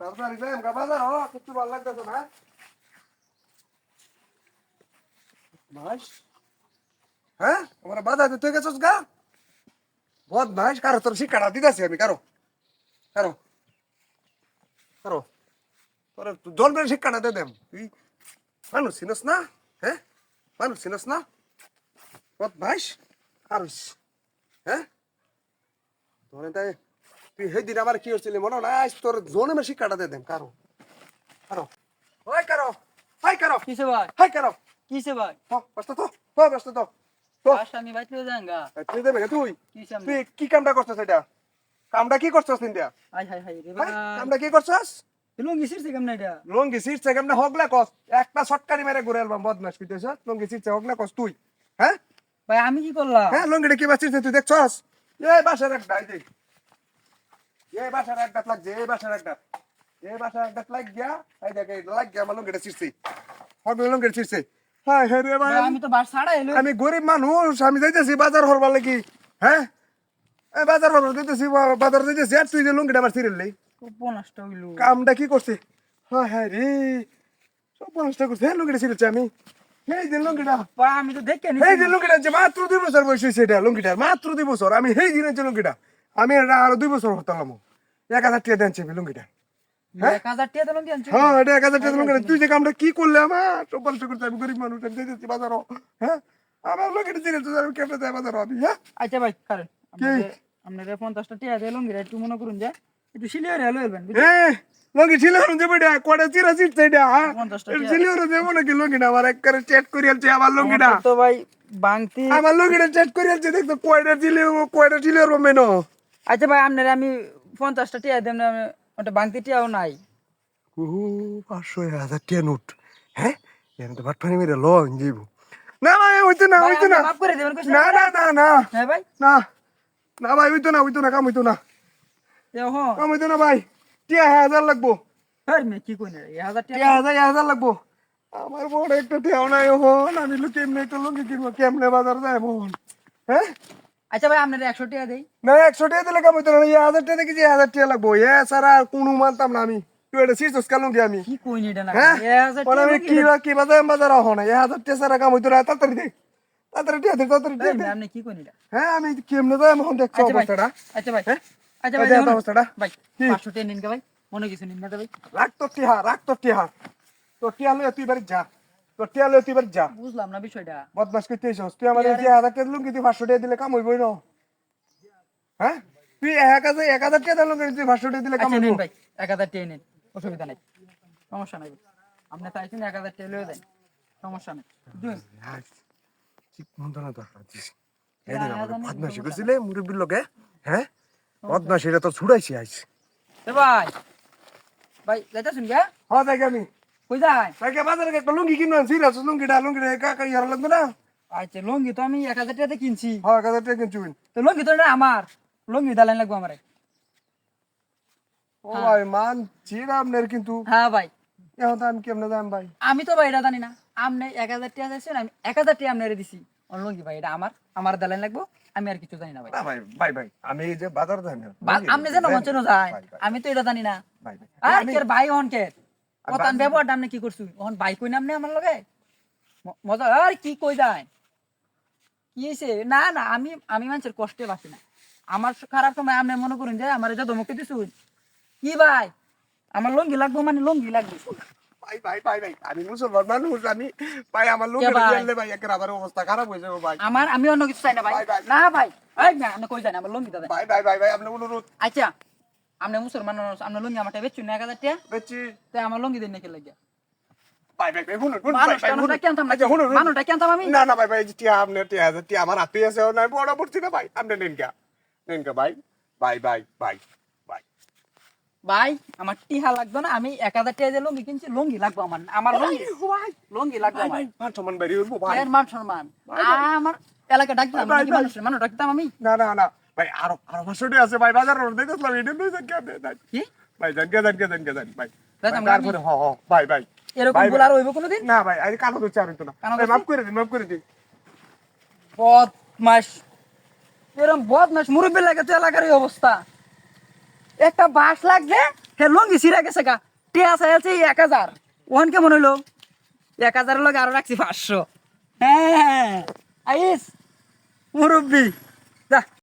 তাড়াতাড়ি যাই আমরা বাজার হ কিছু ভালো লাগতেছে না। মাস হ্যাঁ আমরা বাজার তুই গেছস গা? বদ মাস কারও তোর শিক্ষাটা দিতেছি আমি, কারও কারও কারও। তোর জন্মের শিক্ষাটা দিয়ে দেম, তুই মানুষ চিনস না? হ্যাঁ মানুষ চিনস না? বদ মাস কারুস হ্যাঁ? তোর তাই তুই সেই দিন আমার কি হচ্ছিল মনে নাই তোর জন্মের শিক্ষাটা দিয়ে দেম কারও। কারও। ওই কারও। হাই কারও। কিসে ভাই? হাই কারও। কিসে ভাই? হ ব্যস্ত তো। হ ব্যস্ত তো। তুই না তুই? কি কামটা করছস এটা? কামটা কি করছস ইন্ডিয়া হাই হাই হ্যাঁ? ভাই কামটা কি করছস? লুঙ্গি সিরছে কেমন এটা? লঙ্গি সিটছে কেমনে? হগলা কস। একটা শটকারি মেরে ঘুরে এলবাম বদমাস পিতেছ লঙ্গি সিটছে হগলা কস তুই? হ্যাঁ? ভাই আমি কি করলাম? হ্যাঁ লঙ্গিটা কি বাঁচিস তুই দেখছস? এই বাসার এই দেখ। এই বাসার একটা লাগছে এই বাসার একটা এই বাসার একটা লাগ গিয়া এই দেখ এই লাগ গিয়া আমার লঙ্গিটা ছিড়ছে। হগলা লঙ্গিটা ছিড়ছে। হ্যাঁ হ্যাঁ রে ভাই আমি তো বাস ছাড়া এলো আমি গরিব মানুষ আমি যাইতেছি বাজার হরবার লাগি। হ্যাঁ? এই বাজার হরবার যাইতেছি বাজার যাইতেছি আর তুই যে লঙ্গিটা আমার পনাশটা হইল। কামটা কি করছে? হ্যাঁ হ্যাঁ রে সব মানুষটা করছে। হ্যাঁ লঙ্গিটা ছিড়েছে আমি। এই যে লঙ্গিটা। আমি তো দেখে এই যে লঙ্গিটা যে মাত্র দুই বছর বয়স হয়েছে এটা লঙ্গিটার মাত্র দুই বছর। আমি সেই দিনের যে লঙ্গিটা আমি এটা আরও দুই বছর হতাম এক হাজার টাকা দেন চেপে লঙ্গিটা। হ্যাঁ? এটা এক হাজার টাকা লঙ্গিটা। তুই যে কামটা কি করলে আমার? সব মানুষ করতে আমি গরিব মানুষ আমি যাইতেছি বাজারও। হ্যাঁ? আমার লঙ্গিটা ছিড়েছে আমি কেমনে যাই বাজারও আমি হ্যাঁ? আচ্ছা ভাই কারণ আপনাদের পঞ্চাশটা টাকা দিয়ে লুঙ্গিটা একটু মনে করুন যে। একটু সিলিয়ে হেলো এলবেন এ লঙ্গি ছিল যে বেটা কয়টা চিরা চিটছে এটা ছিল দেবো নাকি লঙ্গিটা? আমার এক করে চেট করে আনছে আমার লঙ্গিটা। তো ভাই বাংতি আমার লঙ্গিটা চেট করে আনছে দেখতো কয়টা ছিল কয়টা ছিল রোমেনো আচ্ছা ভাই আপনার আমি পঞ্চাশটা টাকা দেন ওটা বাংতি টিয়াও নাই। ও পাঁচশো হাজার টিয়া নোট। হ্যাঁ? এখানে তো ভাট পানি মেরে লং যাইব না ভাই হইতো না হইতো না। মাফ করে দেবেন না না না না হ্যাঁ ভাই। না না ভাই হইতো না হইতো না কাম হইতো না। কাম হইতো না ভাই। টিয়া হাজার লাগবো। হ্যাঁ মে কি কই না হাজার টিয়া হাজার হাজার লাগবো। আমার বড় একটা টিয়াও নাই হন আমি লো কেমনে একটা লঙ্গি কিনবো কেমনে বাজার যায় হন হ্যাঁ? আচ্ছা ভাই আপনার একশো টাকা দেই। না একশো টাকা দিলে কাম হইতো না? হাজার টাকা দেখি হাজার টাকা লাগবো। এ সারা কোনো মানতাম না আমি। তুই এটা শিখছিস কালুন কি আমি? কি কই নি এটা না? হ্যাঁ? আমি কি কি বাজার বাজার আহ না। এই হাজার টাকা সারা কাম হইতো না? তাড়াতাড়ি দে। তাড়াতাড়ি দে তাড়াতাড়ি দে আপনি কি কই নি হ্যাঁ আমি কেমনে যাই? এখন দেখছ আচ্ছা অবস্থাটা। আচ্ছা ভাই হ্যাঁ? আচ্ছা ভাই অবস্থাটা। ভাই কি? পাঁচশো টাকা নিন কে ভাই মনে কিছু নিন না ভাই। রাখ তোর টিহা রাখ তোর টিহা। তোর টিহা লইয়া তুই বাড়ি যা। তোর তুই যা। বুঝলাম না বিষয়টা। বদমাস করতে এসছ তুই আমার এই হাজার টাকা লুঙ্গি তুই পাঁচশো টাকা দিলে কাম হইবই না। হ্যাঁ? তুই এক হাজার এক হাজার টাকা লুঙ্গি তুই পাঁচশো টাকা দিলে কাম আচ্ছা হইব। ভাই এক হাজার টাকা নিন অসুবিধা নাই। সমস্যা নাই। আপনি চাইছেন এক হাজার টাকা লয়ে দেন সমস্যা নেই। বুঝলেন? ঠিক মতো না দরকার দিস বদমাসি করছিলে মুরব্বীর লোকে হ্যাঁ? বদমাসিটা তো ছুড়াইছি আইস। ভাই ভাই যাইতেছুন হ্যাঁ দেখ আমি। কই যায় তাকে বাজারে একটা লুঙ্গি কিনবেন সিরিয়াস লুঙ্গিটা লুঙ্গিটা কাকা ইয়ার লাগবে না? আচ্ছা লঙ্গি তো আমি এক হাজার টাকাতে কিনছি। হ্যাঁ এক হাজার টাকা কিনছুন তো লঙ্গি তো না আমার। লঙ্গি দালান লাগবো আমারে। ও ভাই মান চির কিন্তু। হ্যাঁ ভাই। এখন আমি কেমনে যাম ভাই? আমি তো ভাই এটা জানি না। আপনি এক হাজার টাকা চাইছেন আমি এক হাজার টাকা আপনারে দিছি। লঙ্গি ভাই এটা আমার আমার দালান লাগবো আমি আর কিছু জানি না ভাই। ভাই ভাই ভাই আমি যে বাজার যাই না বা- আপনি যেন যায় আমি তো এটা জানি না। ভাই ভাই। আর ভাই হন কে ব্যবহারটা কি করছু? হন ভাই কই আমার লগে? মজা আর কি কই যায়? কি হইছে? না না আমি আমি মানুষের কষ্টে বাঁচি না। আমার খারাপ সময় আপনি মনে করুন যে আমার যত মুখে দিছু কি ভাই? আমার লঙ্গি লাগবো মানে লঙ্গি লাগবে। ভাই ভাই ভাই ভাই আমি মুসলমান মানুষ আমি ভাই আমার লোক কে ভাই? জানলে ভাই একের আমার অবস্থা খারাপ হয়ে যাবে ভাই। আমার আমি অন্য কিছু চাই না ভাই। না ভাই। এই না কই যান? আমার লঙ্গি দাদা ভাই ভাই ভাই ভাই আপনি অনুরোধ। আচ্ছা। আপনি মুসলমান মানুষ, আপনার লঙ্গি আমার বেচুন না এক হাজার টাকা। বেচি। তাই আমার লঙ্গি দিন নাকি লাগিয়া। আচ্ছা আমার হাতে আছে বড় পড়ছি না ভাই? আপনি নেন কা নেন কা ভাই। ভাই ভাই ভাই ভাই। ভাই আমার টিহা লাগবে না আমি এক হাজার টাকা লঙ্গি কিনছি লঙ্গি লাগবে আমার আমার লঙ্গি। লঙ্গি লাগবে আমার। মান সম্মান বেরি হইবো ভাই। এর মান সম্মান। আমার এলাকা ডাকতাম। মানুষ ডাকতাম আমি? না না না। ভাই আরও আরও পাঁচশোটি আছে ভাই বাজার রোড দেখতেছিলাম কি ভাই জানকে জানকে জানকে জান ভাই। তারপরে হ হ ভাই ভাই। এরকম ভুল আর হইব কোনোদিন? না ভাই আরে কানো তো চার হইতো না। মাফ করে দিন মাফ করে দিন। বদমাস এরকম বদমাস মুরব্বী লাগে তো এলাকার এই অবস্থা। একটা বাস লাগবে হে লঙ্গি সিরা গেছে গা। টিয়া চাইছে এক হাজার। ওখান কেমন হইল? এক হাজারের লগে আরও রাখছি পাঁচশো। হ্যাঁ। আইস মুরব্বী। যা।